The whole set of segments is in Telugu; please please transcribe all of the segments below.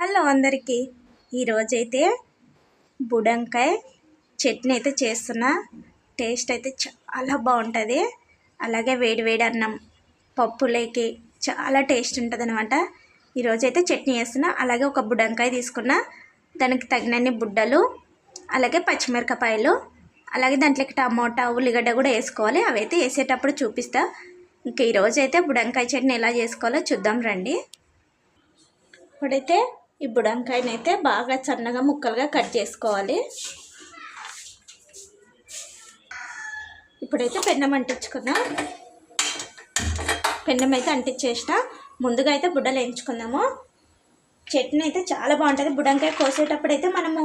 హలో అందరికీ. ఈరోజైతే బుడంకాయ చట్నీ అయితే చేస్తున్నా. టేస్ట్ అయితే చాలా బాగుంటుంది. అలాగే వేడి వేడి అన్నం పప్పులేకి చాలా టేస్ట్ ఉంటుంది అనమాట ఈరోజైతే చట్నీ చేస్తున్నా. అలాగే ఒక బుడంకాయ తీసుకున్నా. దానికి తగినన్ని బుడ్డలు అలాగే పచ్చిమిరపకాయలు అలాగే దాంట్లోకి టమోటా ఉల్లిగడ్డ కూడా వేసుకోవాలి. అవి అయితే వేసేటప్పుడు చూపిస్తా. ఇంకా ఈరోజైతే బుడంకాయ చట్నీ ఎలా చేసుకోవాలో చూద్దాం రండి. ఇప్పుడైతే ఈ బుడంకాయనైతే బాగా సన్నగా ముక్కలుగా కట్ చేసుకోవాలి. ఇప్పుడైతే పెన్నం అంటించుకున్నా. పెన్నం అయితే అంటించేసిన. ముందుగా అయితే బుడ్డలు వేయించుకుందాము. చట్నీ అయితే చాలా బాగుంటుంది. బుడంకాయ కోసేటప్పుడు అయితే మనము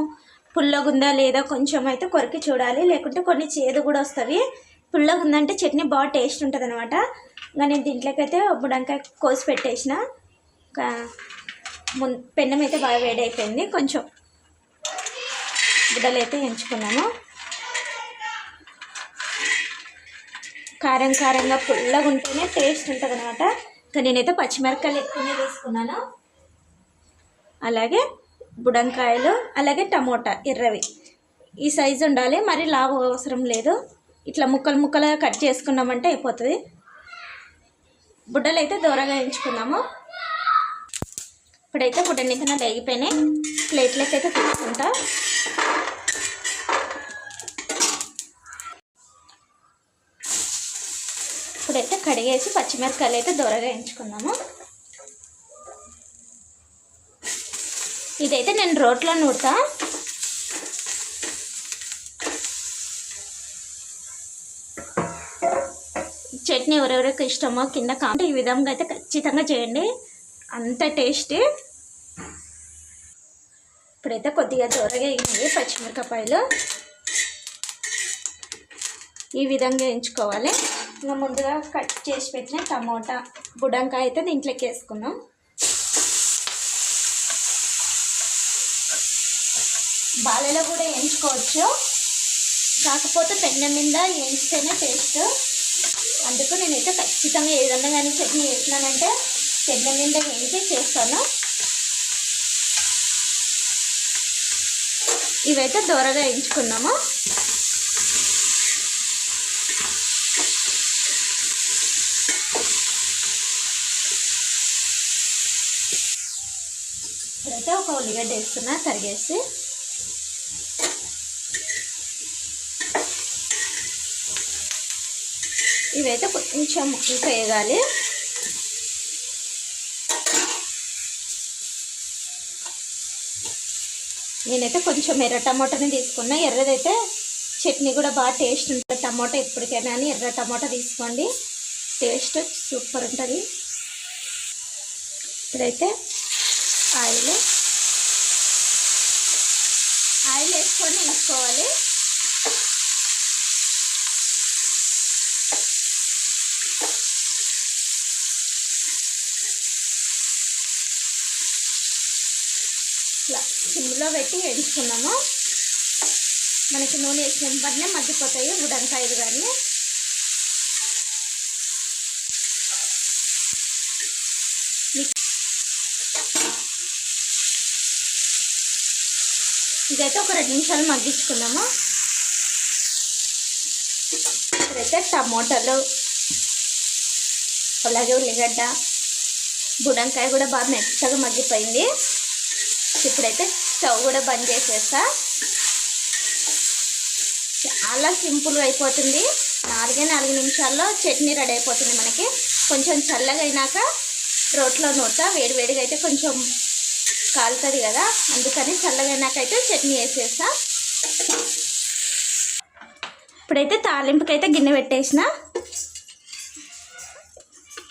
పుల్లగుందా లేదా కొంచెం అయితే కొరికి చూడాలి. లేకుంటే కొన్ని చేదు కూడా వస్తుంది పుల్లగుందంటే చట్నీ బాగా టేస్ట్ ఉంటుంది అనమాట ఇంకా నేను దీంట్లోకి అయితే బుడంకాయ కోసి పెట్టేసిన. పెన్నం అయితే బాగా వేడి అయిపోయింది కొంచెం బుడ్డలు అయితే ఎంచుకున్నాను. కారం కారంగా పుల్లగా ఉంటేనే టేస్ట్ ఉంటుంది అనమాట ఇంకా నేనైతే పచ్చిమిరపకాయలు ఎక్కువనే వేసుకున్నాను అలాగే బుడంకాయలు అలాగే టమోటా ఎర్రవి. ఈ సైజు ఉండాలి మరి లావు అవసరం లేదు. ఇట్లా ముక్కలు ముక్కలుగా కట్ చేసుకున్నామంటే అయిపోతుంది. బుడ్డలు అయితే దూరగా ఎంచుకున్నాము. ఇప్పుడైతే బుడ్డనికన్నా వేగిపోయినాయి. ప్లేట్లకి అయితే తీసుకుంటా. ఇప్పుడైతే కడిగేసి పచ్చిమిరపకాయలు అయితే దూరగా ఎంచుకుందాము ఇదైతే నేను రోట్లో నూడతా చట్నీ ఎవరెవరికి ఇష్టమో కింద కామెంట్ ఈ విధంగా అయితే ఖచ్చితంగా చేయండి. అంత టేస్టీ. ఇప్పుడైతే కొద్దిగా దూరగా వేయండి పచ్చిమిరపకాయలు ఈ విధంగా ఎంచుకోవాలి ఇంకా ముందుగా కట్ చేసి పెట్టిన టమోటా బుడంకాయ అయితే దీంట్లోకి వేసుకున్నాం బాలలో కూడా వేయించుకోవచ్చు. కాకపోతే పెన్న మీద వేయించితేనే టేస్ట్. అందుకు నేనైతే ఖచ్చితంగా ఏదన్నా కానీ చట్నీ వేసినానంటే పెన్న మీద వేసి చేస్తాను. ఇవైతే దూరగా వేయించుకున్నాము ఇప్పుడైతే ఒక ఉల్లిగడ్డ వేస్తున్నా తరిగేసి. ఇవైతే కొంచెం ఇంకా వేయాలి. నేనైతే కొంచెం ఎర్ర టమాటాని తీసుకున్నా. ఎర్రదైతే చట్నీ కూడా బాగా టేస్ట్ ఉంటుంది. టమాటా ఎప్పటికైనా అని ఎర్ర టమాటా తీసుకోండి. టేస్ట్ సూపర్ ఉంటుంది. ఇప్పుడైతే ఆయిల్ ఆయిల్ వేసుకొని వేసుకోవాలి ఇట్లా సిమ్లో పెట్టి వేయించుకున్నాము. మనకి నూనె వేసిన వెంటనే మగ్గిపోతాయి ఉడంకాయలు కానీ. ఇదైతే ఒక రెండు నిమిషాలు మగ్గించుకున్నాము. ఇప్పుడైతే టమోటాలు అలాగే ఉల్లిగడ్డ బుడంకాయ కూడా బాగా మెత్తగా మగ్గిపోయింది. ఇప్పుడైతే స్టవ్ కూడా బంద్ చేసేస్తా. చాలా సింపుల్గా అయిపోతుంది. నాలుగే నాలుగు నిమిషాల్లో చట్నీ రెడీ అయిపోతుంది మనకి. కొంచెం చల్లగా అయినాక రోట్లో నూట వేడివేడిగా అయితే కొంచెం కాలుతుంది కదా. అందుకని చల్లగా అయినాకైతే చట్నీ వేసేస్తా. ఇప్పుడైతే తాలింపుకైతే గిన్నె పెట్టేసిన.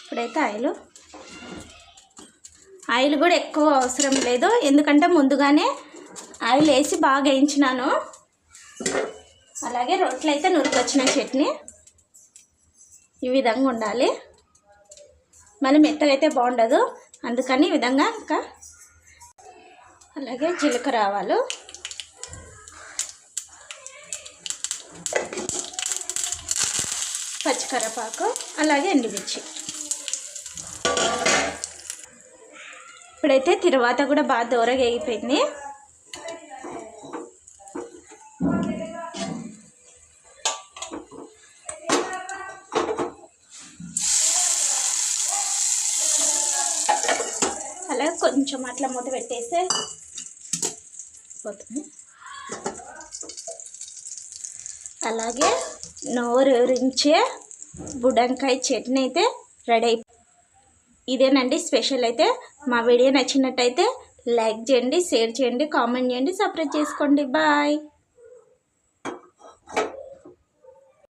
ఇప్పుడైతే ఆయిల్. ఆయిల్ కూడా ఎక్కువ అవసరం లేదు. ఎందుకంటే ముందుగానే ఆయిల్ వేసి బాగా వేయించినాను. అలాగే రొట్టెలు అయితే నురుకొచ్చిన చట్నీ. ఈ విధంగా ఉండాలి. మళ్ళీ మెత్తగైతే బాగుండదు. అందుకని ఈ విధంగా ఇంకా అలాగే జీలకర్ర ఆవాలు. పచ్చికరపాకు అలాగే ఎండుమిర్చి. ఇప్పుడైతే తర్వాత కూడా బాగా దూరగా అయిపోయింది. అలా కొంచెం అట్లా మూత పెట్టేస్తే పోతుంది. అలాగే నోరూరించే బుడంకాయ చట్నీ అయితే రెడీ అయిపోయింది ఇదేనండి స్పెషల్ అయితే. మా వీడియో నచ్చినట్టయితే లైక్ చేయండి షేర్ చేయండి కామెంట్ చేయండి సబ్స్క్రైబ్ చేసుకోండి. బాయ్.